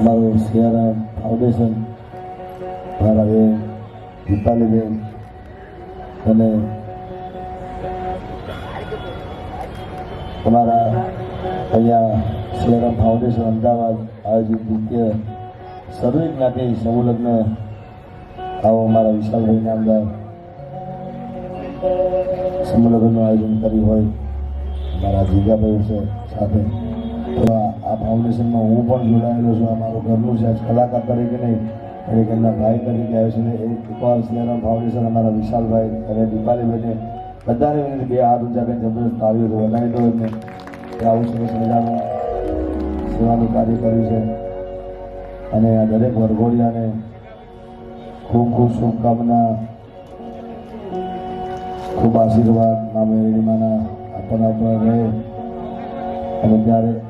અમારું Sierra foundation મારા બેન દીપાલીબેન અને અમારા અહીંયા સિયારામ ફાઉન્ડેશન અમદાવાદ આયોજિત મુખ્ય સર્વે જ્ઞાતિ સમૂહ આવો અમારા વિશાલભાઈ નામદાર સમૂહલગ્નનું આયોજન કર્યું હોય, મારા જીગાભાઈ છે, સાથે. આ ફાઉન્ડેશનમાં હું પણ જોડાયેલો છું. અમારું ઘરનું છે. કલાકાર તરીકે નહીં એક એમના ભાઈ તરીકે આવ્યો છે ને એક એકવાર સિયારામ ફાઉન્ડેશન અમારા વિશાલભાઈ અને દીપાલીભાઈને બધાને વિનંતી બે હાથ ઊંચા કરીને જબરદસ્ત તાળીઓ તો બનાવી દો એમને આવું સરસ મજાનું સેવાનું કાર્ય કર્યું છે. અને આ દરેક વરઘોડિયાને ખૂબ ખૂબ શુભકામના, ખૂબ આશીર્વાદ. મા મેરડીમાના આપણા પર રહે. અને ત્યારે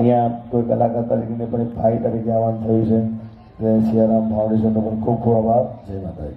અહીંયા કોઈ કલાકાર તરીકે પણ એક ભાઈ તરીકે આવવાનું થયું છે. એટલે સિયારામ ફાઉન્ડેશનનો પણ ખૂબ ખૂબ આભાર. જય માતાજી.